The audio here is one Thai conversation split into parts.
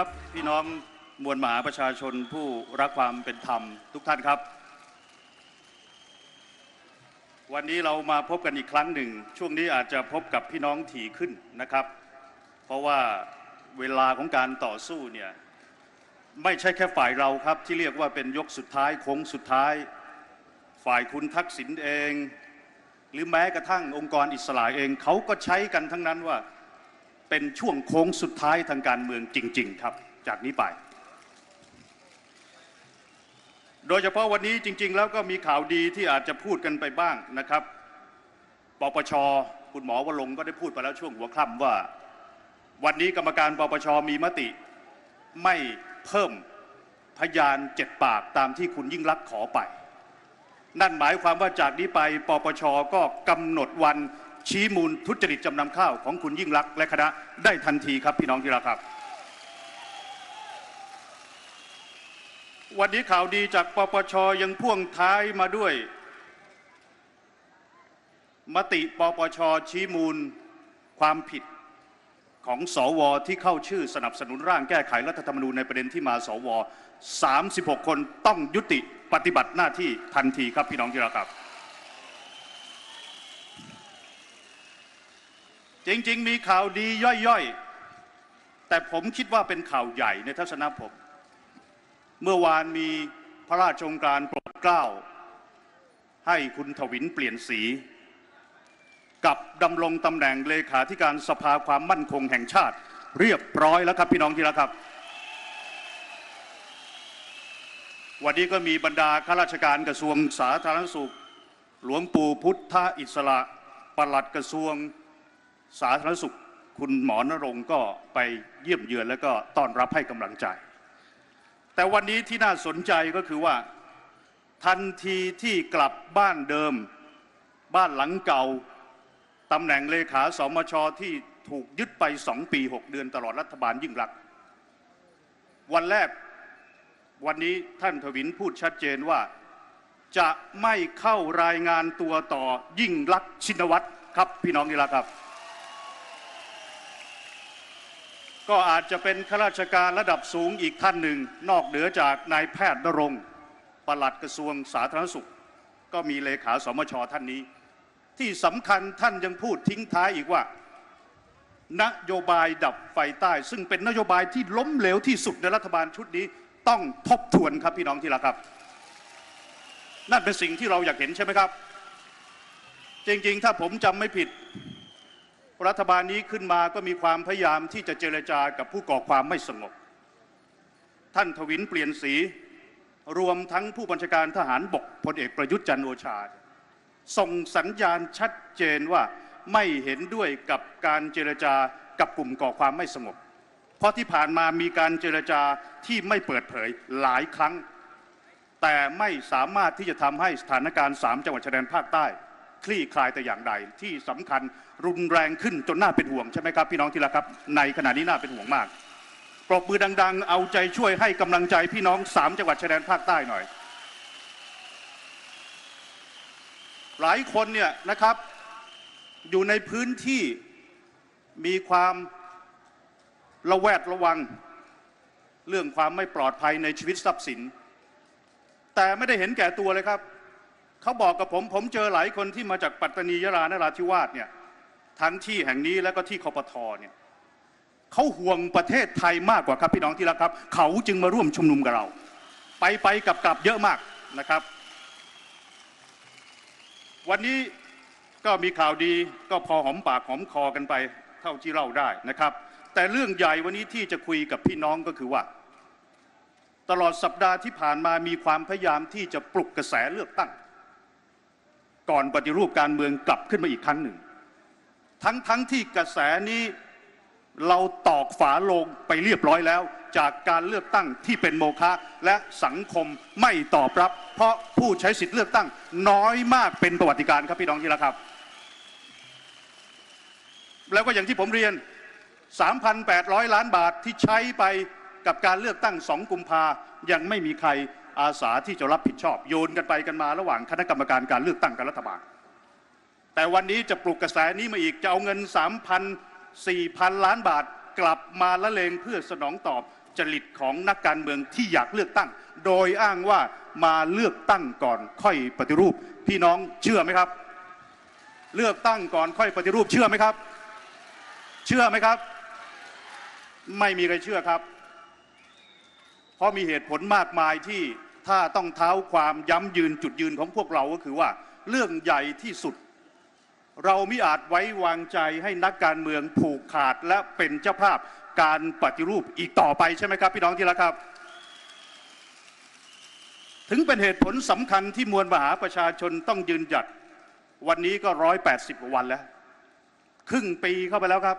ครับ พี่น้องมวลมหาประชาชนผู้รักความเป็นธรรมทุกท่านครับ วันนี้เรามาพบกันอีกครั้งหนึ่ง ช่วงนี้อาจจะพบกับพี่น้องถี่ขึ้นนะครับ เพราะว่าเวลาของการต่อสู้เนี่ยไม่ใช่แค่ฝ่ายเราครับที่เรียกว่าเป็นยกสุดท้ายโค้งสุดท้าย ฝ่ายคุณทักษิณเอง หรือแม้กระทั่งองค์กรอิสระเองเขาก็ใช้กันทั้งนั้นว่า เป็นช่วงโค้งสุดท้ายทางการเมืองจริง ๆ ครับ จากนี้ไป โดยเฉพาะวันนี้จริง ๆ แล้วก็มีข่าวดีที่อาจจะพูดกันไปบ้างนะครับปปชคุณหมอวรงก็ได้พูดไปแล้วช่วงหัวค่ำว่า วันนี้กรรมการปปชมีมติ ไม่เพิ่มพยานเจ็ดปากตามที่คุณยิ่งรักขอไป นั่นหมายความว่าจากนี้ไปปปชก็กำหนดวัน ชี้มูลทุจริตจำนำข้าวของคุณยิ่งรักษณ์และคณะได้ทันทีครับพี่น้องที่รักครับ วันนี้ข่าวดีจากปปชยังพ่วงท้ายมาด้วย มติปปชชี้มูลความผิดของสวที่เข้าชื่อสนับสนุนร่างแก้ไขรัฐธรรมนูญในประเด็นที่มาสว 36 คนต้องยุติปฏิบัติหน้าที่ทันทีครับพี่น้องที่รักครับ จริง ๆ มีข่าวดีย่อยๆ แต่ผมคิดว่าเป็นข่าวใหญ่ในทัศนะผม เมื่อวานมีพระราชโองการโปรดเกล้า ให้คุณถวินเปลี่ยนสี กับดำรงตำแหน่งเลขาธิการสภาความมั่นคงแห่งชาติ เรียบร้อยแล้วครับพี่น้องที่รักครับ วันนี้ก็มีบรรดาข้าราชการกระทรวงสาธารณสุข หลวงปู่พุทธอิสระปลัดกระทรวง สาธารณสุขคุณหมอนรงค์ก็ไปเยี่ยมเยือนแล้วก็ต้อนรับให้กำลังใจ แต่วันนี้ที่น่าสนใจก็คือว่า ทันทีที่กลับบ้านเดิม บ้านหลังเก่าตำแหน่งเลขาสมชที่ถูกยึดไปสองปีหกเดือนตลอดรัฐบาลยิ่งรักษณ์วันแรกวันนี้ท่านทวินพูดชัดเจนว่าจะไม่เข้ารายงานตัวต่อยิ่งรักษณ์ชินวัตรครับพี่น้องนี่ละครับ ก็อาจจะเป็นข้าราชการระดับสูงอีกท่านหนึ่ง นอกเหนือจากนายแพทย์นรงปลัดกระทรวงสาธารณสุข ก็มีเลขาสมชท่านนี้ ที่สำคัญท่านยังพูดทิ้งท้ายอีกว่า นโยบายดับไฟใต้ ซึ่งเป็นนโยบายที่ล้มเหลวที่สุดในรัฐบาลชุดนี้ ต้องทบทวนครับพี่น้องที่รักครับ นั่นเป็นสิ่งที่เราอยากเห็นใช่ไหมครับ จริงๆ ถ้าผมจำไม่ผิด รัฐบาลนี้ขึ้นมาก็มีความพยายามที่จะเจรจากับผู้ก่อความไม่สงบ ท่านทวินเปลี่ยนสี รวมทั้งผู้บัญชาการทหารบกพลเอกประยุทธ์จันโอชา ส่งสัญญาณชัดเจนว่าไม่เห็นด้วยกับการเจรจากับกลุ่มก่อความไม่สงบ เพราะที่ผ่านมามีการเจรจาที่ไม่เปิดเผยหลายครั้ง แต่ไม่สามารถที่จะทำให้สถานการณ์สามจังหวัดชายแดนภาคใต้ คลี่คลายแต่อย่างใด ที่สำคัญรุนแรงขึ้นจนน่าเป็นห่วงใช่ไหมครับพี่น้องที่รักครับ ในขณะนี้น่าเป็นห่วงมากปรบมือดัง ๆ เอาใจช่วยให้กำลังใจพี่น้องสามจังหวัดชายแดนภาคใต้หน่อย หลายคนเนี่ยนะครับอยู่ในพื้นที่มีความระแวดระวัง เรื่องความไม่ปลอดภัยในชีวิตทรัพย์สิน แต่ไม่ได้เห็นแก่ตัวเลยครับ เขาบอกกับผม ผมเจอหลายคนที่มาจากปัตตานียะลานราธิวาสเนี่ยทั้งที่แห่งนี้แล้วก็ที่คอปทอเนี่ยเขาห่วงประเทศไทยมากกว่าครับพี่น้องที่รักครับ เขาจึงมาร่วมชุมนุมกับเรา ไปไปกลับกลับเยอะมากนะครับ วันนี้ก็มีข่าวดีก็พอหอมปากหอมคอกันไปเท่าที่เล่าได้นะครับ แต่เรื่องใหญ่วันนี้ที่จะคุยกับพี่น้องก็คือว่า ตลอดสัปดาห์ที่ผ่านมามีความพยายามที่จะปลุกกระแสเลือกตั้ง ก่อนปฏิรูปการเมืองกลับขึ้นมาอีกครั้งหนึ่ง ทั้งทั้งที่กระแสนี้เราตอกฝาลงไปเรียบร้อยแล้ว จากการเลือกตั้งที่เป็นโมฆะและสังคมไม่ตอบรับ เพราะผู้ใช้สิทธิ์เลือกตั้ง น้อยมากเป็นประวัติการณ์ครับพี่น้องที่รักครับ แล้วก็อย่างที่ผมเรียน 3,800 ล้านบาทที่ใช้ไปกับการเลือกตั้งสองกุมภายังไม่มีใคร อาสาที่จะรับผิดชอบโยนกันไปกันมาระหว่างคณะกรรมการการเลือกตั้งกับรัฐบาล แต่วันนี้จะปลุกกระแสนี้มาอีกจะเอาเงิน 3,000 4,000 ล้านบาทกลับมาละเลงเพื่อสนองตอบจริตของนักการเมืองที่อยากเลือกตั้ง โดยอ้างว่ามาเลือกตั้งก่อนค่อยปฏิรูป พี่น้องเชื่อไหมครับ เลือกตั้งก่อนค่อยปฏิรูปเชื่อไหมครับ เชื่อไหมครับ ไม่มีใครเชื่อครับ เพราะมีเหตุผลมากมายที่ ถ้าต้องเท้าความย้ำยืนจุดยืนของพวกเราก็คือว่า เรื่องใหญ่ที่สุด เราไม่อาจไว้วางใจให้นักการเมืองผูกขาดและเป็นเจ้าภาพการปฏิรูปอีกต่อไปใช่ไหมครับ พี่น้องที่รักครับ ถึงเป็นเหตุผลสำคัญที่มวลมหาประชาชนต้องยืนหยัด วันนี้ก็ร้อยแปดสิบวันแล้ว ครึ่งปีเข้าไปแล้วครับ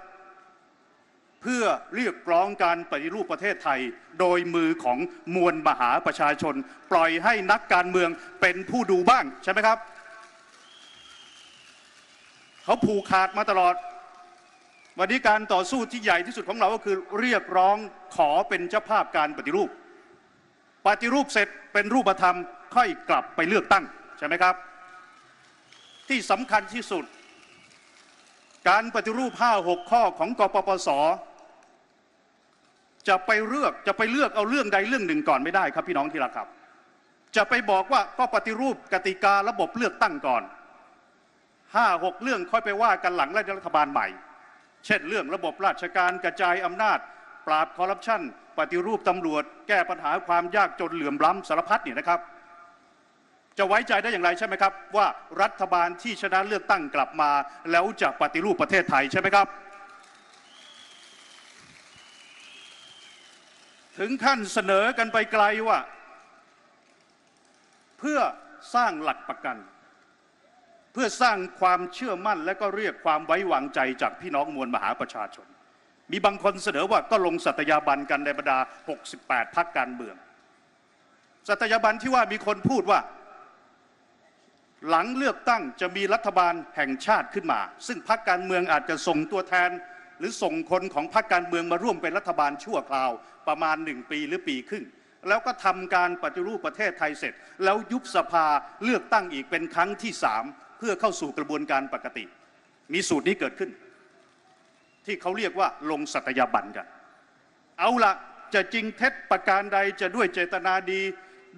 เพื่อเรียกร้องการปฏิรูปประเทศไทย โดยมือของมวลมหาประชาชน ปล่อยให้นักการเมืองเป็นผู้ดูบ้างใช่ไหมครับ เขาผูกขาดมาตลอด วันนี้การต่อสู้ที่ใหญ่ที่สุดของเราก็คือเรียกร้องขอเป็นเจ้าภาพการปฏิรูป ปฏิรูปเสร็จเป็นรูปธรรมค่อยกลับไปเลือกตั้งใช่ไหมครับ ที่สำคัญที่สุดการปฏิรูป 5 6 ข้อของกปปส จะไปเลือกจะไปเลือกเอาเรื่องใดเรื่องหนึ่งก่อนไม่ได้ครับพี่น้องที่รักครับ จะไปบอกว่าก็ปฏิรูปกติการะบบเลือกตั้งก่อนห้าหกเรื่องค่อยไปว่ากันหลังรัฐบาลใหม่ เช่นเรื่องระบบราชการกระจายอำนาจ ปราบคอร์รัปชันปฏิรูปตำรวจ แก้ปัญหาความยากจนเหลื่อมล้ำสารพัดนี่นะครับ จะไว้ใจได้อย่างไรใช่ไหมครับ ว่ารัฐบาลที่ชนะเลือกตั้งกลับมา แล้วจะปฏิรูปประเทศไทยใช่ไหมครับ ถึงขั้นเสนอกันไปไกลว่า เพื่อสร้างหลักประกัน เพื่อสร้างความเชื่อมั่นและก็เรียกความไว้วางใจจากพี่น้องมวลมหาประชาชน มีบางคนเสนอว่าก็ลงสัตยาบันกันในบรรดา 68 พักการเมือง สัตยาบันที่ว่ามีคนพูดว่า หลังเลือกตั้งจะมีรัฐบาลแห่งชาติขึ้นมา ซึ่งพรรคการเมืองอาจจะส่งตัวแทน หรือส่งคนของพรรคการเมืองมาร่วมเป็นรัฐบาลชั่วคราวประมาณหนึ่งปีหรือปีครึ่ง แล้วก็ทำการปฏิรูปประเทศไทยเสร็จ แล้วยุบสภาเลือกตั้งอีกเป็นครั้งที่สามเพื่อเข้าสู่กระบวนการปกติ มีสูตรนี้เกิดขึ้น ที่เขาเรียกว่าลงสัตยาบันกัน เอาละจะจริงเท็จประการใดจะด้วยเจตนาดี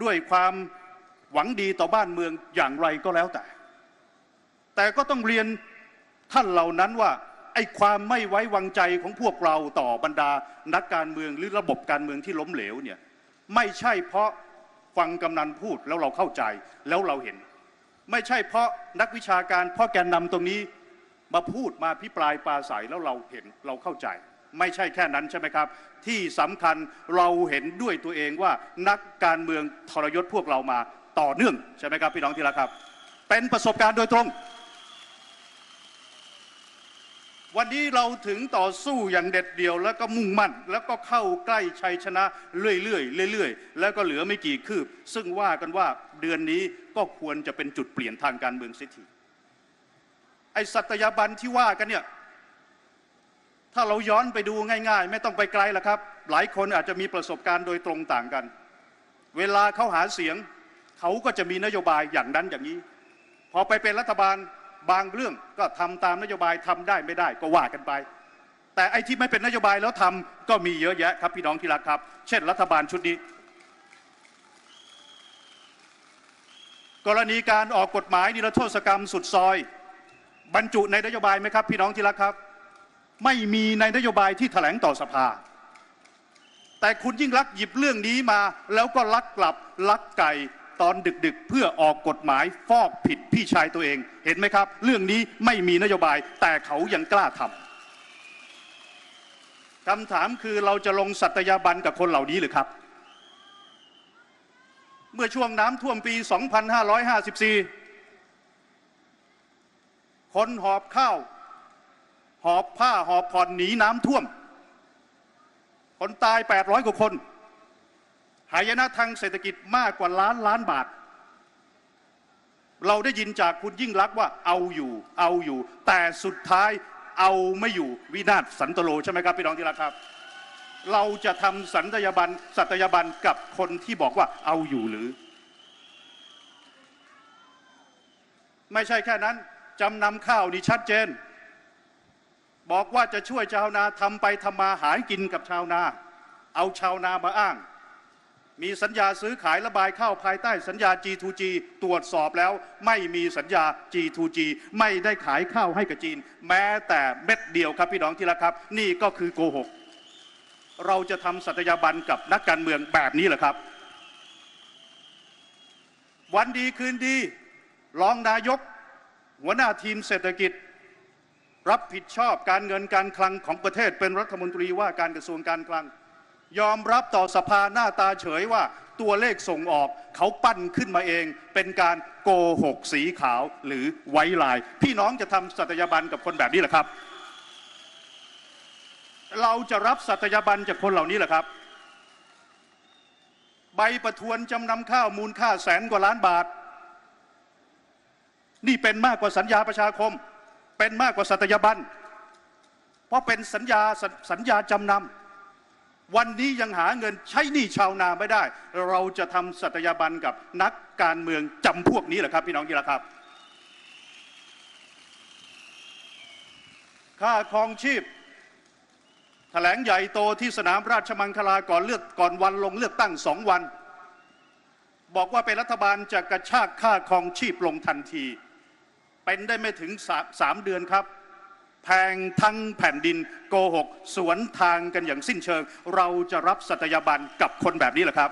ด้วยความหวังดีต่อบ้านเมืองอย่างไรก็แล้วแต่ แต่ก็ต้องเรียนท่านเหล่านั้นว่า ไอ้ความไม่ไว้วางใจของพวกเราต่อบรรดานักการเมืองหรือระบบการเมืองที่ล้มเหลวเนี่ยไม่ใช่เพราะฟังกำนันพูดแล้วเราเข้าใจแล้วเราเห็น ไม่ใช่เพราะนักวิชาการเพราะแกนนำตรงนี้มาพูดมาพิปรายปราศัยแล้วเราเห็นเราเข้าใจ ไม่ใช่แค่นั้นใช่ไหมครับ ที่สำคัญเราเห็นด้วยตัวเองว่านักการเมืองทรยศพวกเรามาต่อเนื่องใช่ไหมครับพี่น้องที่รักครับ เป็นประสบการณ์โดยตรง วันนี้เราถึงต่อสู้อย่างเด็ดเดี่ยวแล้วก็มุ่งมั่น แล้วก็เข้าใกล้ชัยชนะเรื่อยๆเรื่อยๆ แล้วก็เหลือไม่กี่คืบ ซึ่งว่ากันว่าเดือนนี้ก็ควรจะเป็นจุดเปลี่ยนทางการเมืองเสียทีไอสัตยาบันที่ว่ากันเนี่ยถ้าเราย้อนไปดูง่าย ๆ ไม่ต้องไปไกลละครับ หลายคนอาจจะมีประสบการณ์โดยตรงต่างกัน เวลาเขาหาเสียง เขาก็จะมีนโยบายอย่างนั้นอย่างนี้ พอไปเป็นรัฐบาล บางเรื่องก็ทำตามนโยบายทำได้ไม่ได้ก็ว่ากันไป แต่ไอ้ที่ไม่เป็นนโยบายแล้วทำก็มีเยอะแยะครับพี่น้องที่รักครับ เช่น รัฐบาลชุดนี้ กรณีการออกกฎหมายนิรโทษกรรมสุดซอย บรรจุในนโยบายไหมครับพี่น้องที่รักครับ ไม่มีในนโยบายที่แถลงต่อสภา แต่คุณยิ่งรักหยิบเรื่องนี้มาแล้วก็ลักกลับลักไก่ ตอนดึกๆ เพื่อออกกฎหมายฟอกผิดพี่ชายตัวเอง เห็นไหมครับ เรื่องนี้ไม่มีนโยบายแต่เขายังกล้าทำคำถามคือเราจะลงสัตยาบันกับคนเหล่านี้หรือครับ เมื่อช่วงน้ำท่วมปี 2554 คนหอบข้าว หอบผ้าหอบผ่อนหนีน้ำท่วม คนตาย 800 กว่าคนายนะทางเศรษฐกิจมากกว่าล้านล้านบาท เราได้ยินจากคุณยิ่งรักว่าเอาอยู่ เอาอยู่ แต่สุดท้ายเอาไม่อยู่วินาศสันตโลใช่ไหมครับพี่น้องที่รักครับ เราจะทำสัญญาบันสัตยาบันกับคนที่บอกว่าเอาอยู่หรือ ไม่ใช่แค่นั้นจำนำข้าวนี่ชัดเจน บอกว่าจะช่วยชาวนาทำไปทำมาหากินกับชาวนา เอาชาวนามาอ้าง มีสัญญาซื้อขายระบายข้าวภายใต้สัญญา G2G ตรวจสอบแล้วไม่มีสัญญา G2G ไม่ได้ขายข้าวให้กับจีน แม้แต่เม็ดเดียวครับพี่น้องที่รักครับ นี่ก็คือโกหกเราจะทำสัตยาบันกับนักการเมืองแบบนี้เหรอครับ วันดีคืนดีรองนายก หัวหน้าทีมเศรษฐกิจ รับผิดชอบการเงินการคลังของประเทศเป็นรัฐมนตรีว่าการกระทรวงการคลัง ยอมรับต่อสภาหน้าตาเฉยว่าตัวเลขส่งออกเขาปั้นขึ้นมาเอง เป็นการโกหกสีขาวหรือไว้ลาย พี่น้องจะทำสัตยาบันกับคนแบบนี้หรอครับ เราจะรับสัตยาบันจากคนเหล่านี้หรอครับ ใบประทวนจำนำข้าวมูลค่าแสนกว่าล้านบาท นี่เป็นมากกว่าสัญญาประชาคม เป็นมากกว่าสัตยาบันเพราะเป็นสัญญาสสัญญาจำนำ วันนี้ยังหาเงินใช้หนี้ชาวนาไม่ได้ เราจะทำสัตยาบันกับนักการเมืองจำพวกนี้เหรอครับ พี่น้องที่รักครับ ค่าครองชีพแถลงใหญ่โตที่สนามราชมังคลาก่อนเลือกก่อนวันลงเลือกตั้งสองวัน บอกว่าเป็นรัฐบาลจะกระชากค่าครองชีพลงทันที เป็นได้ไม่ถึงสามสามเดือนครับ แพงทั้งแผ่นดินโกหก สวนทางกันอย่างสิ้นเชิง เราจะรับสัตยาบันกับคนแบบนี้เหรอครับ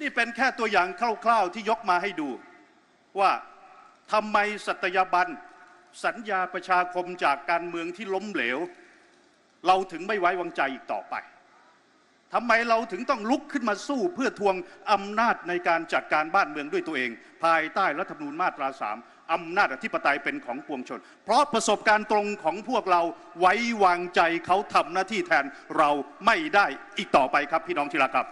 นี่เป็นแค่ตัวอย่างคร่าวๆที่ยกมาให้ดู ว่าทำไมสัตยาบันสัญญาประชาคมจากการเมืองที่ล้มเหลว เราถึงไม่ไว้วางใจอีกต่อไป ทำไมเราถึงต้องลุกขึ้นมาสู้เพื่อทวงอำนาจในการจัดการบ้านเมืองด้วยตัวเอง ภายใต้รัฐธรรมนูญมาตราสามอำนาจอธิปไตยเป็นของปวงชน เพราะประสบการณ์ตรงของพวกเราไว้วางใจเขาทำหน้าที่แทนเราไม่ได้อีกต่อไปครับพี่น้องที่รักครับ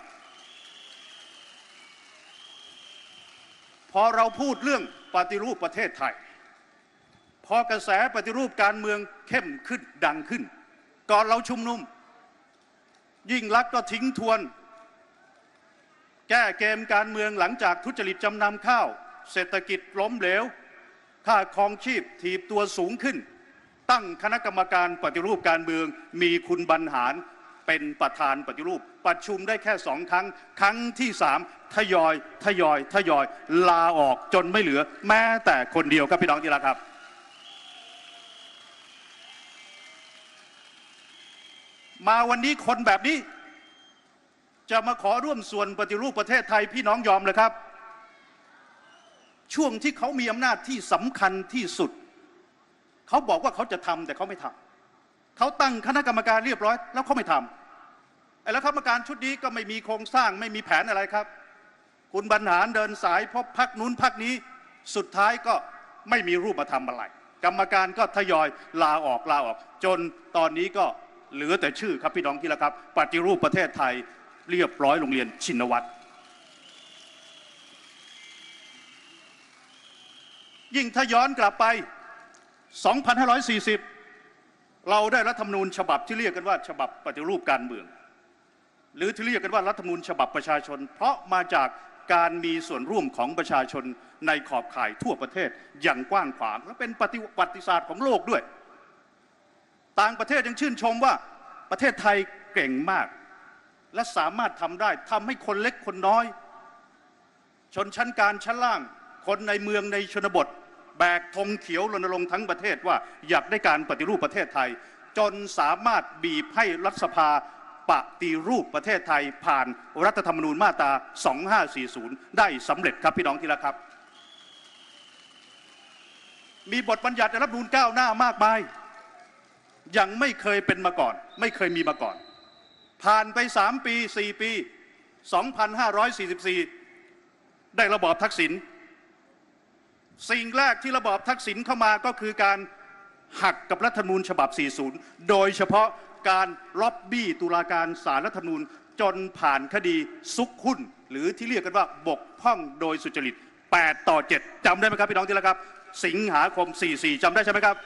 พอเราพูดเรื่องปฏิรูปประเทศไทย พอกระแสปฏิรูปการเมืองเข้มขึ้นดังขึ้น ก่อนเราชุมนุม ยิ่งลักษณ์ก็ทิ้งทวน แก้เกมการเมืองหลังจากทุจริตจำนำข้าว เศรษฐกิจล้มเหลว ค่าครองชีพถีบตัวสูงขึ้น ตั้งคณะกรรมการปฏิรูปการเมืองมีคุณบรรหารเป็นประธานปฏิรูป ประชุมได้แค่สองครั้ง ครั้งที่สามทยอย ทยอย ทยอย ลาออกจนไม่เหลือ แม้แต่คนเดียวครับพี่น้องที่รักครับ มาวันนี้คนแบบนี้ จะมาขอร่วมส่วนปฏิรูปประเทศไทยพี่น้องยอมเลยครับ ช่วงที่เขามีอำนาจที่สำคัญที่สุด เขาบอกว่าเขาจะทำแต่เขาไม่ทำเขาตั้งคณะกรรมการเรียบร้อย แล้วเขาไม่ทำไอ้แล้วกรรมการชุดนี้ก็ไม่มีโครงสร้างไม่มีแผนอะไรครับ คุณบรรหารเดินสายพบพักนู้นพักนี้สุดท้ายก็ไม่มีรูปธรรมอะไร กรรมการก็ทยอยลาออกลาออก จนตอนนี้ก็ เหลือแต่ชื่อครับพี่น้องที่ละครับ ปฏิรูปประเทศไทยเรียบร้อยโรงเรียนชินวัตรยิ่งถ้าย้อนกลับไป 2540 เราได้รัฐธรรมนูญฉบับที่เรียกกันว่าฉบับปฏิรูปการเมือง หรือที่เรียกกันว่ารัฐธรรมนูญฉบับประชาชน เพราะมาจากการมีส่วนร่วมของประชาชนในขอบข่ายทั่วประเทศอย่างกว้างขวางและเป็นปฏิวัติศาสตร์ของโลกด้วย ต่างประเทศยังชื่นชมว่าประเทศไทยเก่งมาก และสามารถทำได้ทำให้คนเล็กคนน้อย ชนชั้นกลารชั้นล่าง คนในเมืองในชนบท แบกธงเขียวรณรงค์ทั้งประเทศว่าอยากได้การปฏิรูปประเทศไทย จนสามารถบีบให้รัฐสภาปฏิรูปประเทศไทยผ่านรัฐธรรมนูญมาตรา 2540 ได้สำเร็จครับพี่น้องที่รักครับ มีบทบัญญัติในรัฐธรรมนูญก้าวหน้ามากมาย ยังไม่เคยเป็นมาก่อน ไม่เคยมีมาก่อน ผ่านไป3ปี4ปี 2544 ได้ระบอบทักษิณสิ่งแรกที่ระบอบทักษิณเข้ามาก็คือการหักกับรัฐธรรมนูญฉบับ 40 โดยเฉพาะการล็อบบี้ตุลาการสารรัฐธรรมนูญจนผ่านคดีซุกหุ้น หรือที่เรียกกันว่าบกพร่องโดยสุจริต 8 ต่อ 7จำได้ไหมครับ พี่น้องที่รักครับ สิงหาคม 44จำได้ใช่ไหมครับ